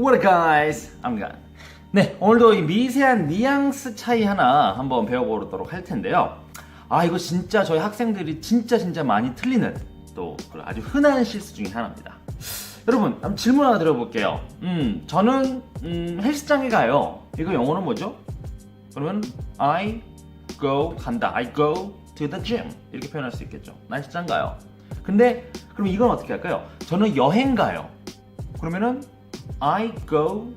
What up guys? I'm Gan. 네, 오늘도 이 미세한 뉘앙스 차이 하나 한번 배워보도록 할 텐데요. 아, 이거 진짜 저희 학생들이 진짜 진짜 많이 틀리는 또 아주 흔한 실수 중에 하나입니다. 여러분, 한번 질문 하나 드려볼게요. 음, 저는 음, 헬스장에 가요. 이거 영어는 뭐죠? 그러면 I go 간다. I go to the gym 이렇게 표현할 수 있겠죠. 난 헬스장 가요. 근데 그럼 이건 어떻게 할까요? 저는 여행 가요. 그러면은 I go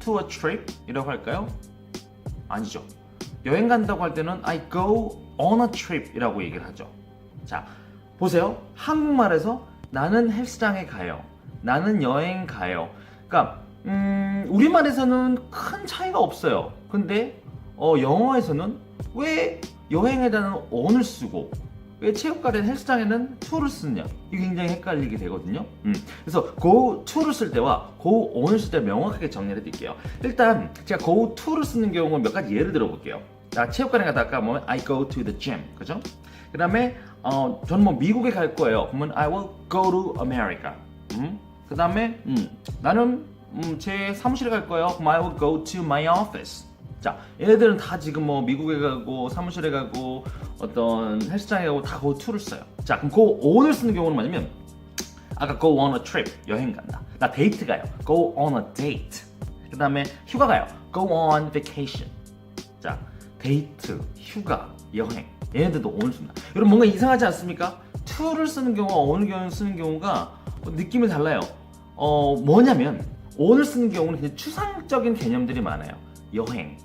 to a trip 이라고 할까요? 아니죠. 여행 간다고 할 때는 I go on a trip 이라고 얘기를 하죠. 자, 보세요. 한국말에서 나는 헬스장에 가요. 나는 여행 가요. 그러니까 음, 우리말에서는 큰 차이가 없어요. 근데 어, 영어에서는 왜 여행에다는 on을 쓰고 왜 체육관에 헬스장에는 to를 쓰느냐 이게 굉장히 헷갈리게 되거든요. 음, 그래서 go to를 쓸 때와 go on을 쓸 때 명확하게 정리를 해드릴게요. 일단 제가 go to를 쓰는 경우는 몇 가지 예를 들어볼게요. 자, 체육관에 가다가 뭐 I go to the gym, 그죠? 그 다음에 어, 저는 뭐 미국에 갈 거예요. 그러면 I will go to America. 음? 그 다음에 음, 나는 음, 제 사무실에 갈 거예요. 그럼 I will go to my office. 자, 얘네들은 다 지금 뭐 미국에 가고 사무실에 가고 어떤 헬스장에 가고 다 go to를 써요. 자, 그럼 go on을 쓰는 경우는 뭐냐면 아까 go on a trip 여행 간다. 나 데이트 가요. go on a date. 그 다음에 휴가 가요. go on vacation. 자, 데이트, 휴가, 여행 얘네들도 on을 씁니다. 여러분 뭔가 이상하지 않습니까? to를 쓰는 경우와 on을 경우 쓰는 경우가 느낌이 달라요. 어 뭐냐면 on을 쓰는 경우는 추상적인 개념들이 많아요. 여행,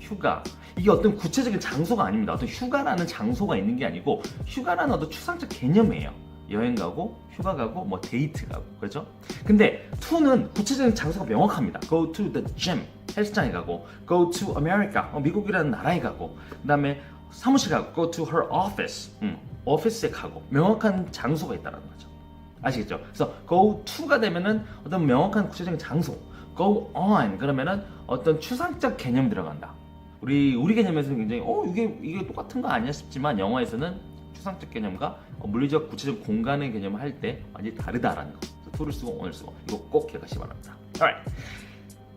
휴가 이게 어떤 구체적인 장소가 아닙니다. 어떤 휴가라는 장소가 있는 게 아니고 휴가라는 어떤 추상적 개념이에요. 여행 가고 휴가 가고 뭐 데이트 가고 그렇죠? 근데 to는 구체적인 장소가 명확합니다. Go to the gym 헬스장에 가고 Go to America 어, 미국이라는 나라에 가고 그다음에 사무실 가고 Go to her office 음, 오피스에 가고 명확한 장소가 있다는 거죠. 아시겠죠? 그래서 go to가 되면은 어떤 명확한 구체적인 장소 go on 그러면은 어떤 추상적 개념이 들어간다. 우리 우리 개념에서는 굉장히 어 이게 이게 똑같은 거 아니야 싶지만 영어에서는 추상적 개념과 어, 물리적 구체적 공간의 개념을 할 때 완전히 다르다라는 거. to를 쓰고 on을 쓰고 이거 꼭 기억하시기 바랍니다. Alright,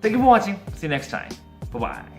thank you for watching. See you next time. Bye bye.